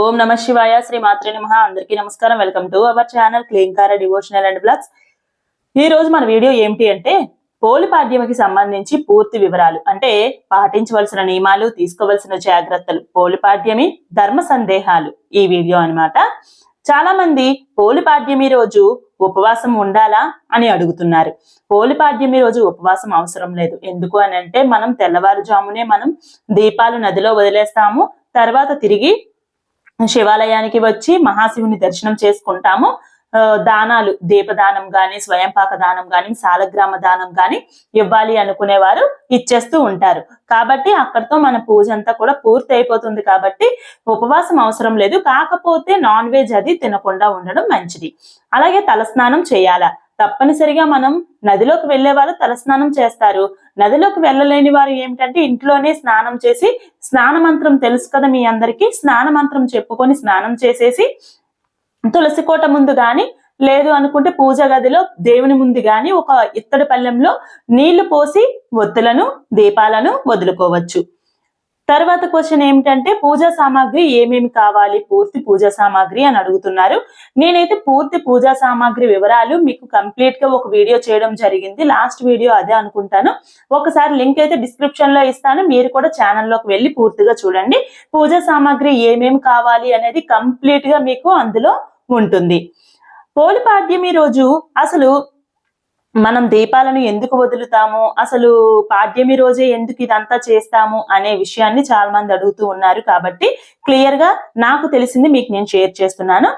ఓం నమ శివాయ శ్రీ మాత్రే నమ. అందరికీ నమస్కారం. Welcome to our channel Klinkara devotional and blogs. ఈ రోజు మన వీడియో ఏమిటి అంటే పోలిపాడ్యమికి సంబంధించి పూర్తి వివరాలు. అంటే పాటించవలసిన నియమాలు తీసుకోవలసిన జాగ్రత్తలు. పోలిపాడ్యమి ధర్మ సందేహాలు ఈ వీడియో అన్నమాట. చాలా మంది పోలిపాడ్యమి రోజు ఉపవాసం ఉండాలా అని అడుగుతున్నారు. పోలిపాడ్యమి రోజు ఉపవాసం అవసరం లేదు. ఎందుకు అని అంటే మనం తెల్లవారుజామునే మనం దీపాలు నదిలో వదిలేస్తాము. తర్వాత తిరిగి శివాలయానికి వచ్చి మహాశివుని దర్శనం చేసుకుంటాము. దానాలు దీపదానం గాని స్వయంపాక దానం గాని సాలగ్రామ దానం గాని ఇవ్వాలి అనుకునేవారు ఇచ్చేస్తూ ఉంటారు. కాబట్టి అక్కడితో మన పూజ అంతా కూడా పూర్తి అయిపోతుంది కాబట్టి ఉపవాసం అవసరం లేదు. కాకపోతే నాన్ వెజ్ అది తినకుండా ఉండడం మంచిది. అలాగే తలస్నానం చేయాలా? తప్పనిసరిగా మనం నదిలోకి వెళ్ళే వాళ్ళు తలస్నానం చేస్తారు. నదిలోకి వెళ్ళలేని వారు ఏమిటంటే ఇంట్లోనే స్నానం చేసి స్నాన మంత్రం తెలుసు కదా మీ అందరికీ? స్నాన మంత్రం చెప్పుకొని స్నానం చేసేసి తులసి కోట ముందు గాని లేదు అనుకుంటే పూజ గదిలో దేవుని ముందు గాని ఒక ఇత్తడి పళ్ళెంలో నీళ్ళు పోసి ఒత్తులను దీపాలను వదులుకోవచ్చు. తర్వాత క్వశ్చన్ ఏమిటంటే పూజా సామాగ్రి ఏమేమి కావాలి? పూర్తి పూజా సామాగ్రి అని అడుగుతున్నారు. నేనైతే పూర్తి పూజా సామాగ్రి వివరాలు మీకు కంప్లీట్గా ఒక వీడియో చేయడం జరిగింది. లాస్ట్ వీడియో అదే అనుకుంటాను. ఒకసారి లింక్ అయితే డిస్క్రిప్షన్లో ఇస్తాను. మీరు కూడా ఛానల్లోకి వెళ్ళి పూర్తిగా చూడండి. పూజా సామాగ్రి ఏమేమి కావాలి అనేది కంప్లీట్గా మీకు అందులో ఉంటుంది. పోలిపాడ్యమి రోజు అసలు మనం దీపాలను ఎందుకు వదులుతాము? అసలు పాడ్యమి రోజే ఎందుకు ఇదంతా చేస్తాము? అనే విషయాన్ని చాలా మంది అడుగుతూ ఉన్నారు. కాబట్టి క్లియర్గా నాకు తెలిసింది మీకు నేను షేర్ చేస్తున్నాను.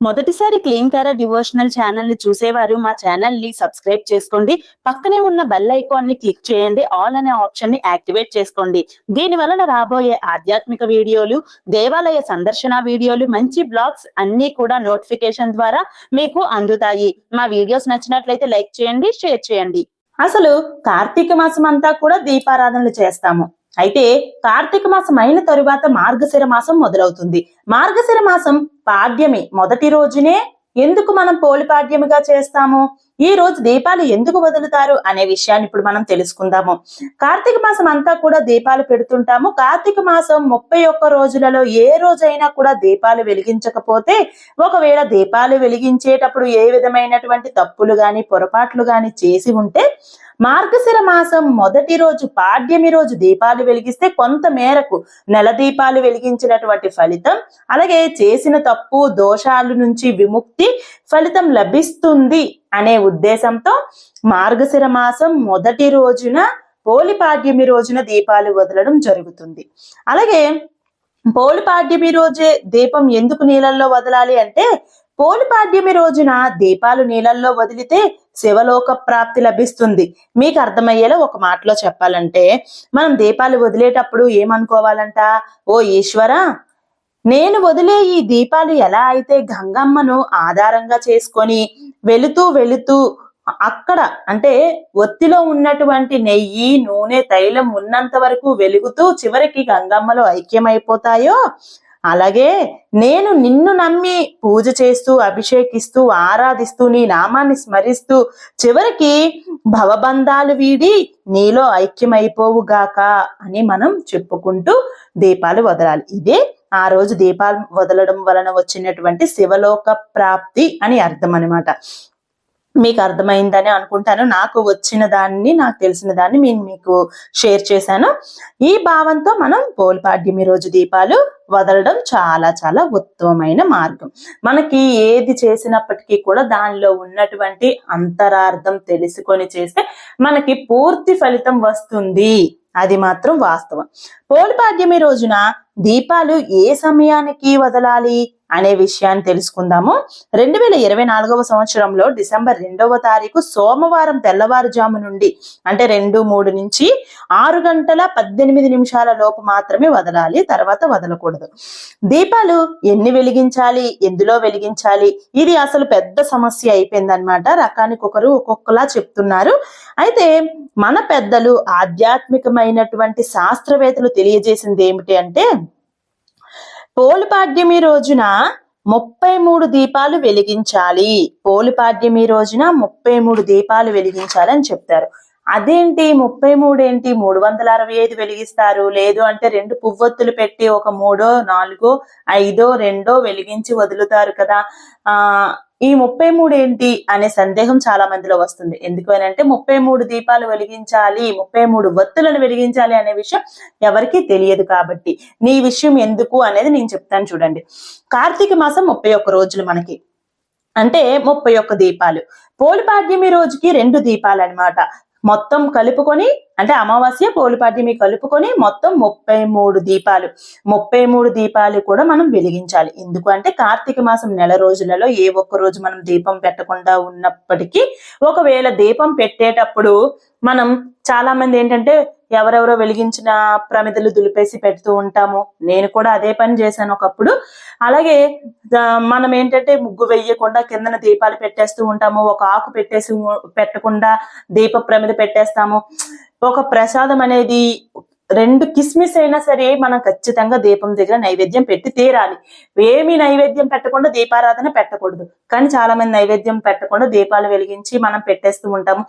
మొదటిసారి క్లీన్ కారా డివోషనల్ ఛానల్ని చూసేవారు మా ఛానల్ని సబ్స్క్రైబ్ చేసుకోండి. పక్కనే ఉన్న బెల్ ఐకాన్ని క్లిక్ చేయండి. ఆల్ అనే ఆప్షన్ని యాక్టివేట్ చేసుకోండి. దీని వలన రాబోయే ఆధ్యాత్మిక వీడియోలు దేవాలయ సందర్శన వీడియోలు మంచి బ్లాగ్స్ అన్ని కూడా నోటిఫికేషన్ ద్వారా మీకు అందుతాయి. మా వీడియోస్ నచ్చినట్లయితే లైక్ చేయండి షేర్ చేయండి. అసలు కార్తీక మాసం అంతా కూడా దీపారాధనలు చేస్తాము. అయితే కార్తీక మాసం అయిన తరువాత మార్గశిర మాసం మొదలవుతుంది. మార్గశిర మాసం పాడ్యమి మొదటి రోజునే ఎందుకు మనం పోలిపాడ్యమిగా చేస్తాము? ఈ రోజు దీపాలు ఎందుకు వదులుతారు అనే విషయాన్ని ఇప్పుడు మనం తెలుసుకుందాము. కార్తీక మాసం అంతా కూడా దీపాలు పెడుతుంటాము. కార్తీక మాసం ముప్పై ఒక్క రోజులలో ఏ రోజైనా కూడా దీపాలు వెలిగించకపోతే ఒకవేళ దీపాలు వెలిగించేటప్పుడు ఏ విధమైనటువంటి తప్పులు గాని పొరపాట్లు గాని చేసి ఉంటే మార్గశిర మాసం మొదటి రోజు పాడ్యమి రోజు దీపాలు వెలిగిస్తే కొంత మేరకు నెల దీపాలు వెలిగించినటువంటి ఫలితం. అలాగే చేసిన తప్పు దోషాలు నుంచి విముక్తి ఫలితం లభిస్తుంది అనే ఉద్దేశంతో మార్గశిర మాసం మొదటి రోజున పోలి పాడ్యమి రోజున దీపాలు వదలడం జరుగుతుంది. అలాగే పోలి పాడ్యమి రోజే దీపం ఎందుకు నీళ్ళల్లో వదలాలి అంటే పోలిపాడ్యమి రోజున దీపాలు నీళ్ళల్లో వదిలితే శివలోక ప్రాప్తి లభిస్తుంది. మీకు అర్థమయ్యేలా ఒక మాటలో చెప్పాలంటే మనం దీపాలు వదిలేటప్పుడు ఏమనుకోవాలంట? ఓ ఈశ్వర నేను వదిలే ఈ దీపాలు ఎలా అయితే గంగమ్మను ఆధారంగా చేసుకొని వెళుతూ వెళుతూ అక్కడ అంటే ఒత్తిలో ఉన్నటువంటి నెయ్యి నూనె తైలం ఉన్నంత వరకు వెలుగుతూ చివరికి గంగమ్మలో ఐక్యమైపోతాయో అలాగే నేను నిన్ను నమ్మి పూజ చేస్తూ అభిషేకిస్తూ ఆరాధిస్తూ నీ నామాన్ని స్మరిస్తూ చివరికి భవబంధాలు వీడి నీలో ఐక్యమైపోవుగాక అని మనం చెప్పుకుంటూ దీపాలు వదలాలి. ఇదే ఆ రోజు దీపాలు వదలడం వలన వచ్చినటువంటి శివలోక ప్రాప్తి అని అర్థం అనమాట మీకు అర్థమైందని అనుకుంటాను. నాకు వచ్చిన దాన్ని నాకు తెలిసిన దాన్ని నేను మీకు షేర్ చేశాను. ఈ భావంతో మనం పోల్పాడ్యమి రోజు దీపాలు వదలడం చాలా చాలా ఉత్తమమైన మార్గం. మనకి ఏది చేసినప్పటికీ కూడా దానిలో ఉన్నటువంటి అంతరార్థం తెలుసుకొని చేస్తే మనకి పూర్తి ఫలితం వస్తుంది. అది మాత్రం వాస్తవం. పోలిపాడ్యమి రోజున దీపాలు ఏ సమయానికి వదలాలి? అనే విషయాన్ని తెలుసుకుందాము. రెండు వేల ఇరవై నాలుగవ సంవత్సరంలో డిసెంబర్ రెండవ తారీఖు సోమవారం తెల్లవారుజాము నుండి అంటే రెండు మూడు నుంచి ఆరు గంటల పద్దెనిమిది నిమిషాల లోపు మాత్రమే వదలాలి. తర్వాత వదలకూడదు. దీపాలు ఎన్ని వెలిగించాలి? ఎందులో వెలిగించాలి? ఇది అసలు పెద్ద సమస్య అయిపోయిందనమాట రకానికి ఒకరు ఒక్కొక్కలా చెప్తున్నారు. అయితే మన పెద్దలు ఆధ్యాత్మికమైనటువంటి శాస్త్రవేత్తలు తెలియజేసింది ఏమిటి అంటే పోలిపాడ్యమి రోజున ముప్పై మూడు దీపాలు వెలిగించాలి. పోలిపాడ్యమి రోజున ముప్పై మూడు దీపాలు వెలిగించాలి అని చెప్తారు. అదేంటి ముప్పై మూడు ఏంటి? మూడు వందల అరవై ఐదు వెలిగిస్తారు. లేదు అంటే రెండు పువ్వొత్తులు పెట్టి ఒక మూడో నాలుగో ఐదో రెండో వెలిగించి వదులుతారు కదా. ఆ ఈ ముప్పై మూడు ఏంటి అనే సందేహం చాలా మందిలో వస్తుంది. ఎందుకు అని అంటే ముప్పై మూడు దీపాలు వెలిగించాలి ముప్పై మూడు వత్తులను వెలిగించాలి అనే విషయం ఎవరికీ తెలియదు కాబట్టి. నీ విషయం ఎందుకు అనేది నేను చెప్తాను చూడండి. కార్తీక మాసం ముప్పై ఒక్క రోజులు మనకి. అంటే ముప్పై ఒక్క దీపాలు. పోలిపాడ్యమి రోజుకి రెండు దీపాలు అన్నమాట మొత్తం కలుపుకొని అంటే అమావాస్య పోలిపాడ్యమి కలుపుకొని మొత్తం ముప్పై మూడు దీపాలు. ముప్పై మూడు దీపాలు కూడా మనం వెలిగించాలి. ఎందుకు అంటే కార్తీక మాసం నెల రోజులలో ఏ ఒక్క రోజు మనం దీపం పెట్టకుండా ఉన్నప్పటికీ ఒకవేళ దీపం పెట్టేటప్పుడు మనం చాలా మంది ఏంటంటే ఎవరెవరో వెలిగించిన ప్రమిదలు దులిపేసి పెడుతూ ఉంటాము. నేను కూడా అదే పని చేశాను ఒకప్పుడు. అలాగే మనం ఏంటంటే ముగ్గు వెయ్యకుండా కిందన దీపాలు పెట్టేస్తూ ఉంటాము. ఒక ఆకు పెట్టేసి పెట్టకుండా దీప ప్రమిద పెట్టేస్తాము. ఒక ప్రసాదం అనేది రెండు కిస్మిస్ అయినా సరే మనం ఖచ్చితంగా దీపం దగ్గర నైవేద్యం పెట్టి తీరాలి. ఏమి నైవేద్యం పెట్టకుండా దీపారాధన పెట్టకూడదు. కానీ చాలా మంది నైవేద్యం పెట్టకుండా దీపాలు వెలిగించి మనం పెట్టేస్తూ ఉంటాము.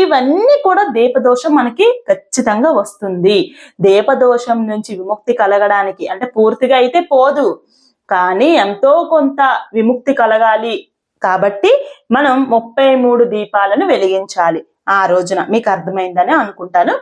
ఇవన్నీ కూడా దీపదోషం మనకి ఖచ్చితంగా వస్తుంది. దీపదోషం నుంచి విముక్తి కలగడానికి అంటే పూర్తిగా అయితే పోదు. కానీ ఎంతో కొంత విముక్తి కలగాలి కాబట్టి మనం ముప్పై మూడు దీపాలను వెలిగించాలి. ఆ రోజున మీకు అర్థమైందని అనుకుంటాను.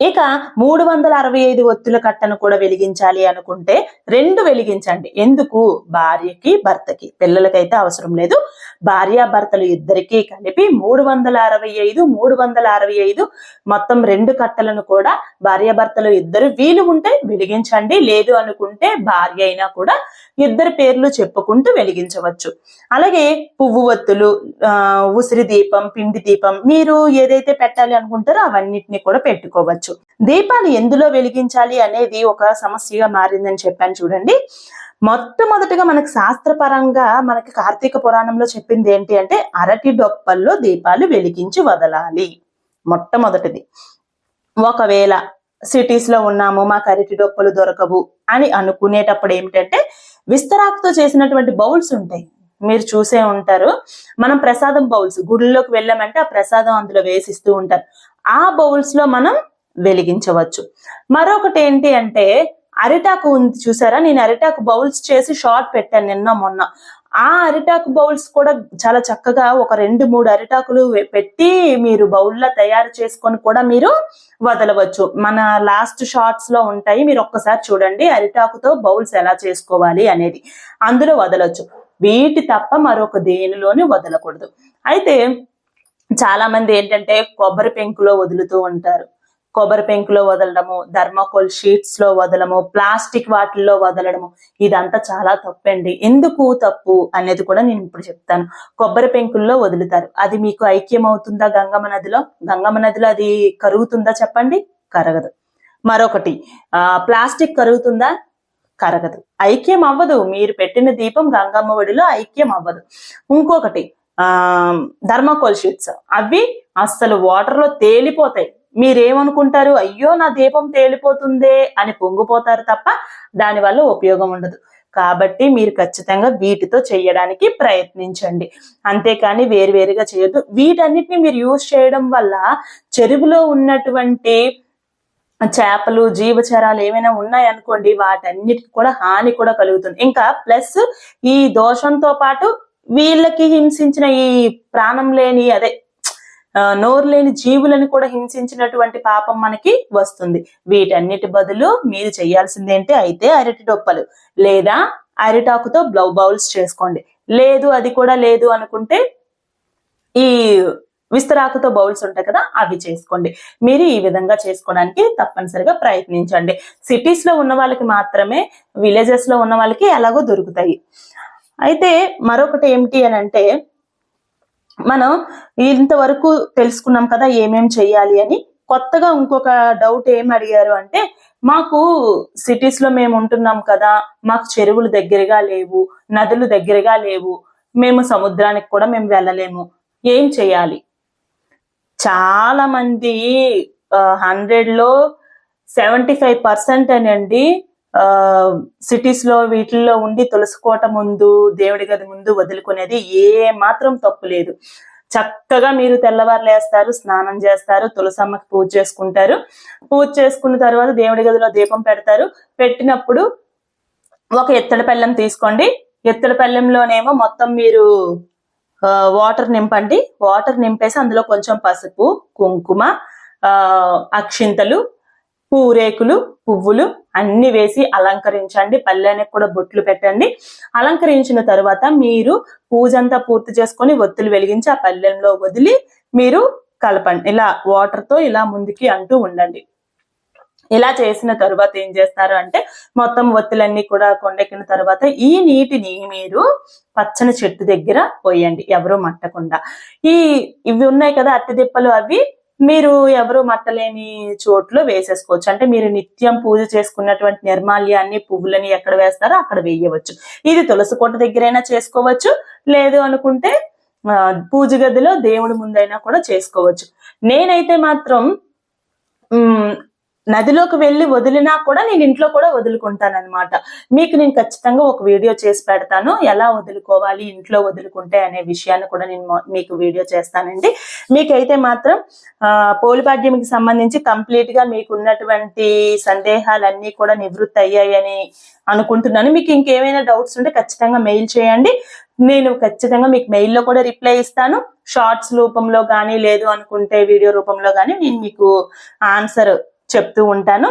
ఇక మూడు వందల అరవై ఐదు ఒత్తుల కట్టను కూడా వెలిగించాలి అనుకుంటే రెండు వెలిగించండి. ఎందుకు? భార్యకి భర్తకి. పిల్లలకైతే అవసరం లేదు. భార్యాభర్తలు ఇద్దరికీ కలిపి మూడు వందల అరవై ఐదు మూడు వందల అరవై ఐదు మొత్తం రెండు కట్టలను కూడా భార్యాభర్తలు ఇద్దరు వీలు ఉంటే వెలిగించండి. లేదు అనుకుంటే భార్య అయినా కూడా ఇద్దరు పేర్లు చెప్పుకుంటూ వెలిగించవచ్చు. అలాగే పువ్వు ఒత్తులు ఆ, ఉసిరి దీపం పిండి దీపం మీరు ఏదైతే పెట్టాలి అనుకుంటారో అవన్నిటిని కూడా పెట్టుకోవచ్చు. దీపాలు ఎందులో వెలిగించాలి అనేది ఒక సమస్యగా మారిందని చెప్పాను చూడండి. మొట్టమొదటిగా మనకి శాస్త్రపరంగా మనకి కార్తీక పురాణంలో చెప్పింది ఏంటి అంటే అరటి డొప్పల్లో దీపాలు వెలిగించి వదలాలి. మొట్టమొదటిది. ఒకవేళ సిటీస్లో ఉన్నాము మాకు అరటి డొప్పలు దొరకవు అని అనుకునేటప్పుడు ఏమిటంటే విస్తరాకుతో చేసినటువంటి బౌల్స్ ఉంటాయి. మీరు చూసే ఉంటారు. మనం ప్రసాదం బౌల్స్ గుడిలోకి వెళ్ళామంటే ఆ ప్రసాదం అందులో వేసిస్తూ ఉంటారు. ఆ బౌల్స్లో మనం వెలిగించవచ్చు. మరొకటి ఏంటి అంటే అరిటాకు ఉంది చూసారా? నేను అరిటాకు బౌల్స్ చేసి షార్ట్ పెట్టాను నిన్న మొన్న. ఆ అరిటాకు బౌల్స్ కూడా చాలా చక్కగా ఒక రెండు మూడు అరిటాకులు పెట్టి మీరు బౌల్లా తయారు చేసుకొని కూడా మీరు వదలవచ్చు. మన లాస్ట్ షార్ట్స్లో ఉంటాయి. మీరు ఒక్కసారి చూడండి అరిటాకుతో బౌల్స్ ఎలా చేసుకోవాలి అనేది. అందులో వదలొచ్చు. వీటి తప్ప మరొక దేనిలోనే వదలకూడదు. అయితే చాలా మంది ఏంటంటే కొబ్బరి పెంకులో వదులుతూ ఉంటారు. కొబ్బరి పెంకులో వదలడము ధర్మకోల్ షీట్స్లో వదలము ప్లాస్టిక్ వాటిల్లో వదలడము ఇదంతా చాలా తప్పండి. ఎందుకు తప్పు అనేది కూడా నేను ఇప్పుడు చెప్తాను. కొబ్బరి పెంకుల్లో వదులుతారు. అది మీకు ఐక్యం అవుతుందా గంగమ్మ నదిలో? గంగమ్మ నదిలో అది కరుగుతుందా చెప్పండి? కరగదు. మరొకటి ఆ ప్లాస్టిక్ కరుగుతుందా? కరగదు. ఐక్యం అవ్వదు. మీరు పెట్టిన దీపం గంగమ్మ ఒడిలో ఐక్యం అవ్వదు. ఇంకొకటి ఆ ధర్మకోల్ షీట్స్. అవి అస్సలు వాటర్లో తేలిపోతాయి. మీరేమనుకుంటారు? అయ్యో నా దీపం తేలిపోతుందే అని పొంగిపోతారు తప్ప దానివల్ల ఉపయోగం ఉండదు. కాబట్టి మీరు ఖచ్చితంగా వీటితో చేయడానికి ప్రయత్నించండి. అంతేకాని వేరువేరుగా చేయొద్దు. వీటన్నిటిని మీరు యూజ్ చేయడం వల్ల చెరువులో ఉన్నటువంటి చేపలు జీవచరాలు ఏమైనా ఉన్నాయనుకోండి వాటన్నిటికి కూడా హాని కూడా కలుగుతుంది. ఇంకా ప్లస్ ఈ దోషంతో పాటు వీళ్ళకి హింసించిన ఈ ప్రాణం లేని అదే నోరు లేని జీవులను కూడా హింసించినటువంటి పాపం మనకి వస్తుంది. వీటన్నిటి బదులు మీరు చేయాల్సింది ఏంటి అయితే అరటి డొప్పలు లేదా అరిటాకుతో బ్లౌ బౌల్స్ చేసుకోండి. లేదు అది కూడా లేదు అనుకుంటే ఈ విస్తరాకుతో బౌల్స్ ఉంటాయి కదా అవి చేసుకోండి. మీరు ఈ విధంగా చేసుకోవడానికి తప్పనిసరిగా ప్రయత్నించండి. సిటీస్లో ఉన్న వాళ్ళకి మాత్రమే విలేజెస్లో ఉన్న వాళ్ళకి ఎలాగో దొరుకుతాయి. అయితే మరొకటి ఏమిటి అని అంటే మనం ఇంతవరకు తెలుసుకున్నాం కదా ఏమేం చేయాలి అని. కొత్తగా ఇంకొక డౌట్ ఏం అడిగారు అంటే మాకు సిటీస్లో మేము ఉంటున్నాం కదా మాకు చెరువులు దగ్గరగా లేవు నదులు దగ్గరగా లేవు మేము సముద్రానికి కూడా మేము వెళ్ళలేము. ఏం చేయాలి? చాలా మంది హండ్రెడ్లో సెవెంటీ ఫైవ్ పర్సెంట్ అనండి సిటీస్లో వీటిల్లో ఉండి తులసికోట ముందు దేవుడి గది ముందు వదులుకునేది ఏ మాత్రం తప్పు లేదు. చక్కగా మీరు తెల్లవారు లేస్తారు స్నానం చేస్తారు తులసమ్మకి పూజ చేసుకుంటారు. పూజ చేసుకున్న తర్వాత దేవుడి గదిలో దీపం పెడతారు. పెట్టినప్పుడు ఒక ఎత్తడి పెళ్ళం తీసుకోండి. ఎత్తడి పెళ్ళంలోనేమో మొత్తం మీరు ఆ, వాటర్ నింపండి. వాటర్ నింపేసి అందులో కొంచెం పసుపు కుంకుమ ఆ, అక్షింతలు పూరేకులు పువ్వులు అన్ని వేసి అలంకరించండి. పల్లెనికి కూడా బొట్లు పెట్టండి. అలంకరించిన తర్వాత మీరు పూజ అంతా పూర్తి చేసుకొని ఒత్తులు వెలిగించి ఆ పల్లెంలో వదిలి మీరు కలపండి. ఇలా వాటర్తో ఇలా ముందుకి అంటూ ఉండండి. ఇలా చేసిన తర్వాత ఏం చేస్తారు అంటే మొత్తం ఒత్తులన్నీ కూడా కొండెక్కిన తర్వాత ఈ నీటిని మీరు పచ్చని చెట్టు దగ్గర పోయండి. ఎవరు మట్టకుండా. ఈ ఇవి ఉన్నాయి కదా అట్టి దిప్పలు అవి మీరు ఎవరు మట్టలేని చోట్లో వేసేసుకోవచ్చు. అంటే మీరు నిత్యం పూజ చేసుకున్నటువంటి నిర్మాల్యాన్ని పువ్వులని ఎక్కడ వేస్తారో అక్కడ వేయవచ్చు. ఇది తులసి కోట దగ్గరైనా చేసుకోవచ్చు. లేదు అనుకుంటే పూజ గదిలో దేవుడి ముందైనా కూడా చేసుకోవచ్చు. నేనైతే మాత్రం నదిలోకి వెళ్ళి వదిలినా కూడా నేను ఇంట్లో కూడా వదులుకుంటాను అనమాట మీకు నేను ఖచ్చితంగా ఒక వీడియో చేసి పెడతాను. ఎలా వదులుకోవాలి ఇంట్లో వదులుకుంటే అనే విషయాన్ని కూడా నేను మీకు వీడియో చేస్తానండి. మీకైతే మాత్రం ఆ, పోలిపాడ్యంకి సంబంధించి కంప్లీట్గా మీకు ఉన్నటువంటి సందేహాలన్నీ కూడా నివృత్తి అయ్యాయని అనుకుంటున్నాను. మీకు ఇంకేమైనా డౌట్స్ ఉంటే ఖచ్చితంగా మెయిల్ చేయండి. నేను ఖచ్చితంగా మీకు మెయిల్లో కూడా రిప్లై ఇస్తాను. షార్ట్స్ రూపంలో కానీ లేదు అనుకుంటే వీడియో రూపంలో కానీ నేను మీకు ఆన్సర్ చెప్తూ ఉంటాను.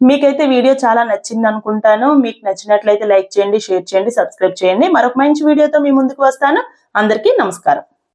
మీకైతే వీడియో చాలా నచ్చింది అనుకుంటాను. మీకు నచ్చినట్లయితే లైక్ చేయండి షేర్ చేయండి సబ్స్క్రైబ్ చేయండి. మరొక మంచి వీడియోతో మీ ముందుకు వస్తాను. అందరికీ నమస్కారం.